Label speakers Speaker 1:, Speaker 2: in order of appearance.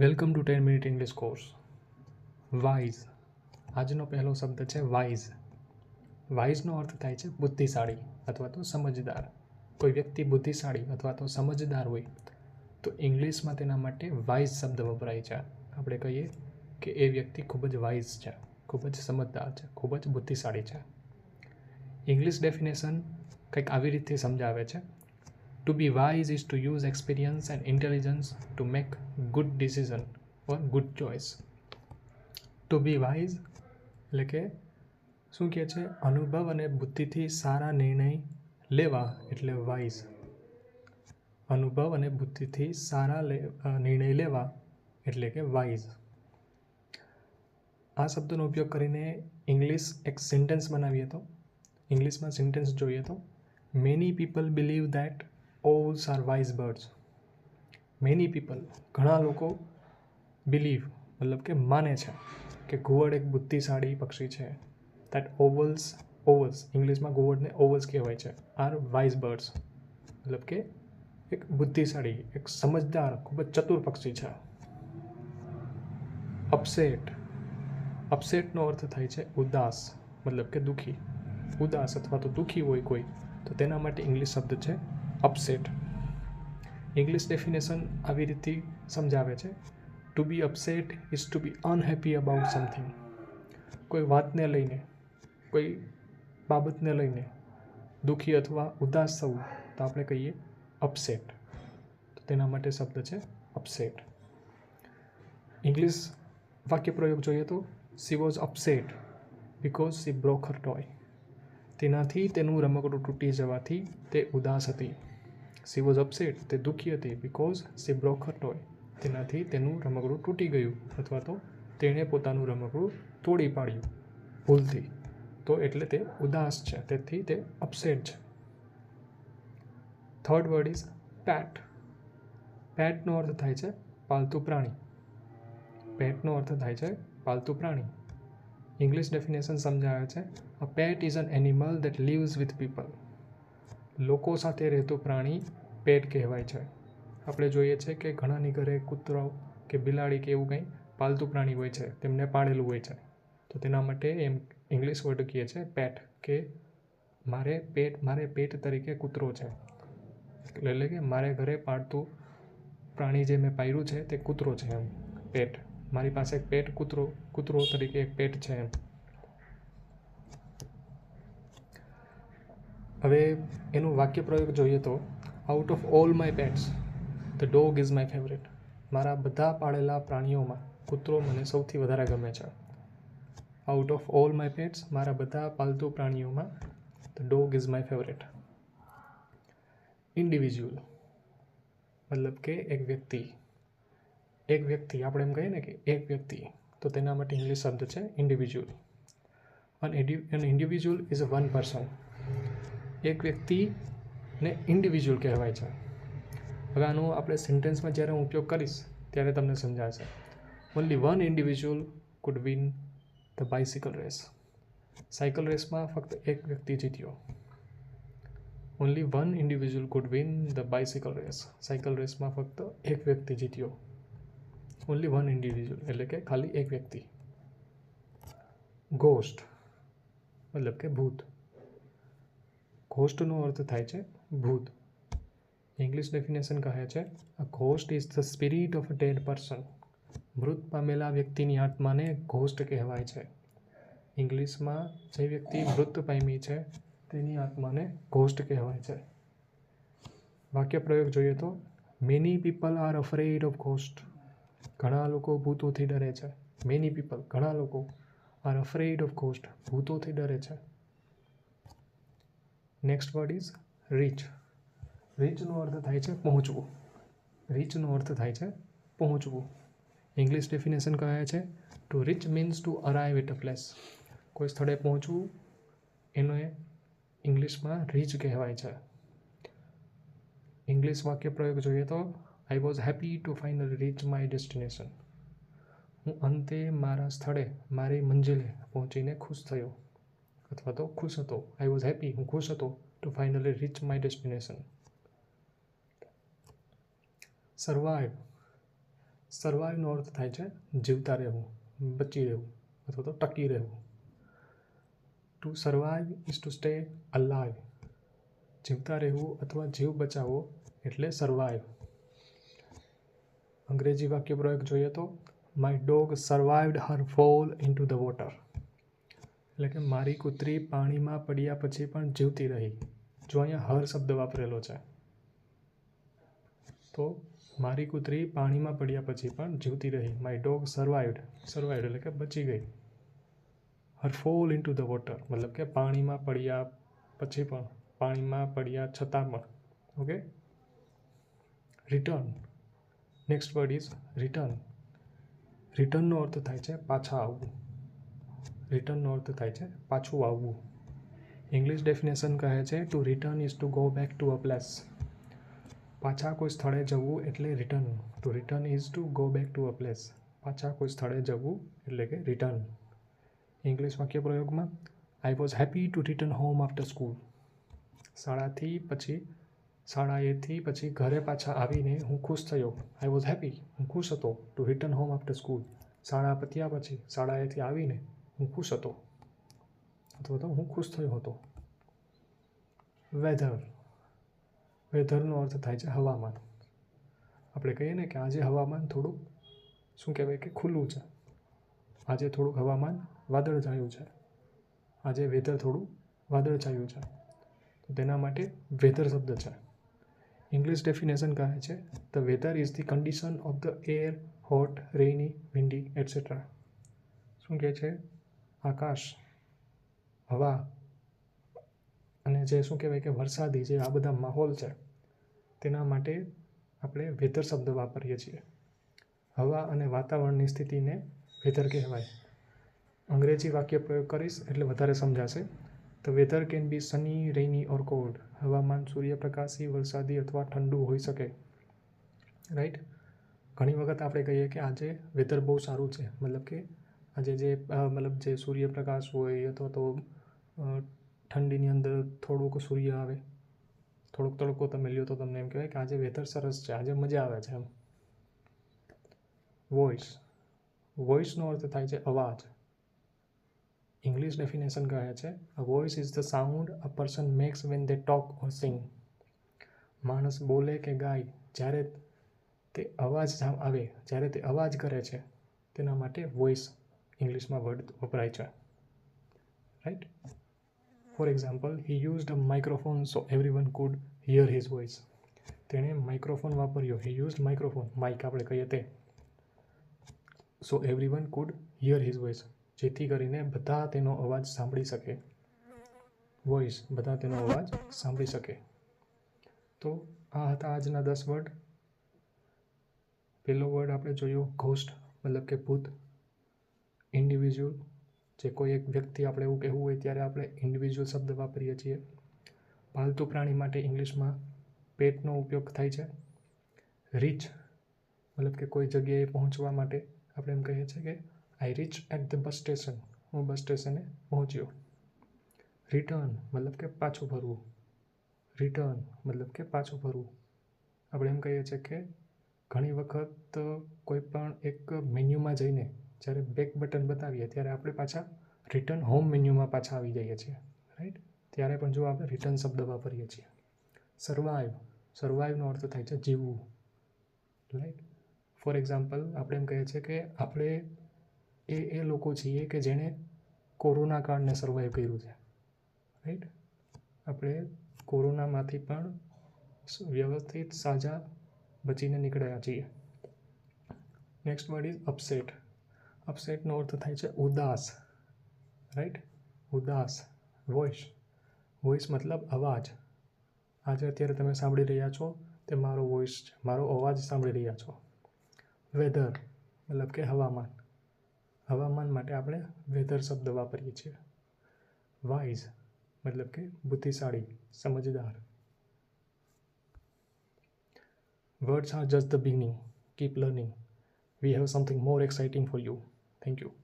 Speaker 1: Welcome to ten minute English course wise આજનો પહેલો શબ્દ છે વાઇઝ વાઇઝનો અર્થ થાય છે બુદ્ધિશાળી અથવા તો સમજદાર. કોઈ વ્યક્તિ બુદ્ધિશાળી અથવા તો સમજદાર હોય, તો ઇંગ્લિશમાં તેના માટે વાઇઝ શબ્દ વપરાય છે. આપણે કહીએ કે એ વ્યક્તિ ખૂબ જ વાઇઝ છે, ખૂબ જ સમજદાર છે, ખૂબ જ બુદ્ધિશાળી છે. ઇંગ્લિશ ડેફિનેશન કંઈક આવી રીતે સમજાવે છે. To be wise is to use experience and intelligence to make good decision or good choice. To be wise એટલે કે શું કહે છે? અનુભવ અને બુદ્ધિથી સારા નિર્ણય લેવા એટલે વાઇઝ અનુભવ અને બુદ્ધિથી સારા નિર્ણય લેવા એટલે કે વાઇઝ આ શબ્દનો ઉપયોગ કરીને ઇંગ્લિશ એક સેન્ટેન્સ બનાવીએ તો. ઇંગ્લિશમાં સેન્ટેન્સ જોઈએ તો. Many people believe that owls are wise birds many people ઘણા લોકો બિલીવ મતલબ કે માને છે કે ઘુવડ એક બુદ્ધિશાળી પક્ષી છે. દેટ ઓવલ્સ ઓવલ્સ ઇંગ્લિશમાં ઘુવડને ઓવલ્સ કહેવાય છે. આર વાઇઝ બર્ડ્સ મતલબ કે એક બુદ્ધિશાળી, એક સમજદાર, ખૂબ જ ચતુર પક્ષી છે. અપસેટ અપસેટનો અર્થ થાય છે ઉદાસ, મતલબ કે દુઃખી. ઉદાસ અથવા તો દુઃખી હોય કોઈ, તો તેના માટે ઇંગ્લિશ શબ્દ છે અપસેટ ઇંગ્લિશ ડેફિનેશન આવી રીતે સમજાવે છે. To be upset is to be unhappy about something કોઈ વાતને લઈને, કોઈ બાબતને લઈને દુઃખી અથવા ઉદાસ થવું, તો આપણે કહીએ અપસેટ તો તેના માટે શબ્દ છે અપસેટ ઇંગ્લિશ વાક્ય પ્રયોગ જોઈએ તો she was upset because she broke her toy તેનાથી તેનું રમકડું તૂટી જવાથી તે ઉદાસ હતી. સી વોઝ અપસેટ તે દુઃખી હતી because she broke her toy તેનાથી તેનું રમકડું તૂટી ગયું અથવા તો તેણે પોતાનું રમકડું તોડી પાડ્યું ભૂલથી. તો એટલે તે ઉદાસ છે, તેથી તે અપસેટ છે. થર્ડ વર્ડ ઇઝ પેટ પેટનો અર્થ થાય છે પાલતુ પ્રાણી. પેટનો અર્થ થાય છે પાલતુ પ્રાણી. ઇંગ્લિશ ડેફિનેશન સમજાવે છે a pet is an animal that lives with people લોકો સાથે રહેતું પ્રાણી પેટ કહેવાય છે. આપણે જોઈએ છે કે ઘણાની ઘરે કૂતરો કે બિલાડી કે એવું કંઈ પાલતુ પ્રાણી હોય છે, તેમને પાળેલું હોય છે. તો તેના માટે એમ ઇંગ્લિશ વર્ડ કહે છે પેટ, કે મારે પેટ મારે પેટ તરીકે કૂતરો છે. એટલે કે મારે ઘરે પાળતું પ્રાણી જે મેં પાળ્યું છે તે કૂતરો છે એમ. પેટ. મારી પાસે એક પેટ કૂતરો કૂતરો તરીકે એક પેટ છે એમ. હવે એનું વાક્ય પ્રયોગ જોઈએ તો out of all my pets the dog is my favourite મારા બધા પાળેલા પ્રાણીઓમાં કૂતરો મને સૌથી વધારે ગમે છે. Out of all my pets મારા બધા પાલતુ પ્રાણીઓમાં the dog is my favourite individual મતલબ કે એક વ્યક્તિ. એક વ્યક્તિ, આપણે એમ કહીએ ને કે એક વ્યક્તિ, તો તેના માટે ઇંગ્લિશ શબ્દ છે individual an an individual is a one person એક વ્યક્તિને ઇન્ડિવિજ્યુઅલ કહેવાય છે. હવે આનો આપણે સેન્ટેન્સમાં જ્યારે હું ઉપયોગ કરીશ, ત્યારે તમને સમજાશે. Only one individual could win the bicycle race cycle રેસમાં ફક્ત એક વ્યક્તિ જીત્યો. Only one individual could win the bicycle race cycle રેસમાં ફક્ત એક વ્યક્તિ જીત્યો. ઓનલી વન ઇન્ડિવિજ્યુઅલ એટલે કે ખાલી એક વ્યક્તિ. ગોસ્ટ મતલબ કે ભૂત. ઘોસ્ટનો અર્થ થાય છે ભૂત. ઇંગ્લિશ ડેફિનેશન કહે છે a ghost is the spirit of a dead person મૃત પામેલા વ્યક્તિની આત્માને ઘોસ્ટ કહેવાય છે. ઇંગ્લિશમાં જે વ્યક્તિ મૃત પામી છે, તેની આત્માને ઘોસ્ટ કહેવાય છે. વાક્ય પ્રયોગ જોઈએ તો many people are afraid of ghost ઘણા લોકો ભૂતોથી ડરે છે. મેની પીપલ ઘણા લોકો આર અફ્રેડ ઓફ ઘોસ્ટ ભૂતોથી ડરે છે. નેક્સ્ટ વર્ડ ઇઝ રીચ રીચનો અર્થ થાય છે પહોંચવું. રીચનો અર્થ થાય છે પહોંચવું. ઇંગ્લિશ ડેફિનેશન કહે છે to reach means to arrive at a place કોઈ સ્થળે પહોંચવું, એનો એ ઇંગ્લિશમાં રીચ કહેવાય છે. ઇંગ્લિશ વાક્ય પ્રયોગ જોઈએ તો I was happy to final reach my destination હું અંતે મારા સ્થળે, મારી મંજિલે પહોંચીને ખુશ થયો. અથવા તો ખુશ હતો. આઈ વોઝ હેપી હું ખુશ હતો. To finally reach my destination survive સર્વાઈવનો અર્થ થાય છે જીવતા રહેવું, બચી રહેવું અથવા તો ટકી રહેવું. To survive is to stay alive જીવતા રહેવું અથવા જીવ બચાવવો એટલે સર્વાઈવ અંગ્રેજી વાક્ય પ્રયોગ જોઈએ તો my dog survived her fall into the water એટલે કે મારી કૂતરી પાણીમાં પડ્યા પછી પણ જીવતી રહી. જો અહીંયા હર શબ્દ વાપરેલો છે. તો મારી કૂતરી પાણીમાં પડ્યા પછી પણ જીવતી રહી. માય ડોગ સર્વાઈવડ સર્વાઈવડ એટલે કે બચી ગઈ. Her fall into the water મતલબ કે પાણીમાં પડ્યા પછી પણ, પાણીમાં પડ્યા છતાં પણ. Okay return next word is return રિટર્નનો અર્થ થાય છે પાછા આવવું. રિટર્નનો અર્થ થાય છે, પાછું આવવું. ઇંગ્લિશ ડેફિનેશન કહે છે to return is to go back to a place પાછા કોઈ સ્થળે જવું એટલે return to return is to go back to a place પાછા કોઈ સ્થળે જવું એટલે કે રિટર્ન ઇંગ્લિશ વાક્ય પ્રયોગમાં I was happy to return home after school શાળાથી પછી, શાળાએથી પછી ઘરે પાછા આવીને હું ખુશ થયો. આઈ વોઝ હેપી હું ખુશ હતો. To return home after school શાળા પત્યા પછી, શાળાએથી આવીને હું ખુશ હતો અથવા તો હું ખુશ થયો હતો વેધર વેધરનો અર્થ થાય છે હવામાન આપણે કહીએ ને કે આજે હવામાન થોડુંક શું કહેવાય કે ખુલ્લું છે આજે થોડુંક હવામાન વાદળછાયું છે આજે વેધર થોડું વાદળછાયું છે તો તેના માટે વેધર શબ્દ છે ઇંગ્લિશ ડેફિનેશન કહે છે the weather is the condition of the air hot rainy windy etcetera શું કહે છે આકાશ, હવા અને જે શું કહેવાય કે વરસાદી જે આ બધા માહોલ છે, તેના માટે આપણે વેધર શબ્દ વાપરીએ છીએ. હવા અને વાતાવરણની સ્થિતિને વેધર કહેવાય. અંગ્રેજી વાક્ય પ્રયોગ કરીશ એટલે વધારે સમજાશે. તો weather can be sunny rainy or cold હવામાન સૂર્યપ્રકાશી, વરસાદી અથવા ઠંડુ હોઈ શકે. રાઈટ ઘણી વખત આપણે કહીએ કે આજે વેધર બહુ સારું છે. મતલબ કે આજે જે મતલબ જે સૂર્યપ્રકાશ હોય અથવા તો ઠંડીની અંદર થોડુંક સૂર્ય આવે, થોડોક તડકો તમે લ્યો તો તમને એમ કહેવાય કે આજે વેધર સરસ છે, આજે મજા આવે છે એમ. વોઇસ વોઇસનો અર્થ થાય છે અવાજ. ઇંગ્લિશ ડેફિનેશન કહે છે a voice is the sound a person makes when they talk or sing માણસ બોલે કે ગાય, જ્યારે તે અવાજ આવે, જ્યારે તે અવાજ કરે છે, તેના માટે વોઇસ ઇંગ્લિશમાં વર્ડ વપરાય છે. Right for example he used a microphone so every one could hear his voice તેણે માઇક્રોફોન વાપર્યો. હી યુઝ માઇક્રોફોન માઇક આપણે કહીએ તે. So everyone could hear his voice જેથી કરીને બધા તેનો અવાજ સાંભળી શકે. વોઇસ બધા તેનો અવાજ સાંભળી શકે. તો આ હતા આજના દસ વર્ડ પહેલો વર્ડ આપણે જોયો ઘોસ્ટ મતલબ કે ભૂત. ઇન્ડિવિજ્યુઅલ જે કોઈ એક વ્યક્તિ આપણે એવું કહેવું હોય ત્યારે આપણે ઇન્ડિવિજ્યુઅલ શબ્દ વાપરીએ છીએ. પાલતુ પ્રાણી માટે ઇંગ્લિશમાં પેટનો ઉપયોગ થાય છે. રીચ મતલબ કે કોઈ જગ્યાએ પહોંચવા માટે આપણે એમ કહીએ છીએ કે I reach at the bus station હું બસ સ્ટેશને પહોંચ્યો. રિટર્ન મતલબ કે પાછું ભરવું રિટર્ન મતલબ કે પાછું ભરવું આપણે એમ કહીએ છીએ કે, ઘણી વખત કોઈ પણ એક મેન્યુમાં જઈને જ્યારે બેક બટન બતાવીએ ત્યારે આપણે પાછા રિટર્ન હોમ મેન્યુમાં પાછા આવી જઈએ છીએ રાઈટ ત્યારે પણ જો આપણે રિટર્ન શબ્દ વાપરીએ છીએ સર્વાઈવ સર્વાઈવનો અર્થ થાય છે જીવવું રાઈટ ફોર એક્ઝામ્પલ આપણે એમ કહીએ છીએ કે આપણે એ એ લોકો છીએ કે જેણે કોરોના કાળને સર્વાઈવ કર્યું છે રાઈટ આપણે કોરોનામાંથી પણ વ્યવસ્થિત સાજા બચીને નીકળ્યા છીએ. નેક્સ્ટ વર્ડ ઇઝ અપસેટ અપસેટનો અર્થ થાય છે ઉદાસ રાઈટ ઉદાસ વોઇસ વોઇસ મતલબ અવાજ. આજે અત્યારે તમે સાંભળી રહ્યા છો તે મારો વોઇસ છે. મારો અવાજ સાંભળી રહ્યા છો. વેધર મતલબ કે હવામાન. હવામાન માટે આપણે વેધર શબ્દ વાપરીએ છીએ. વાઇઝ મતલબ કે બુદ્ધિશાળી, સમજદાર. Words are just the beginning. Keep learning. We have something more exciting for you. Thank you.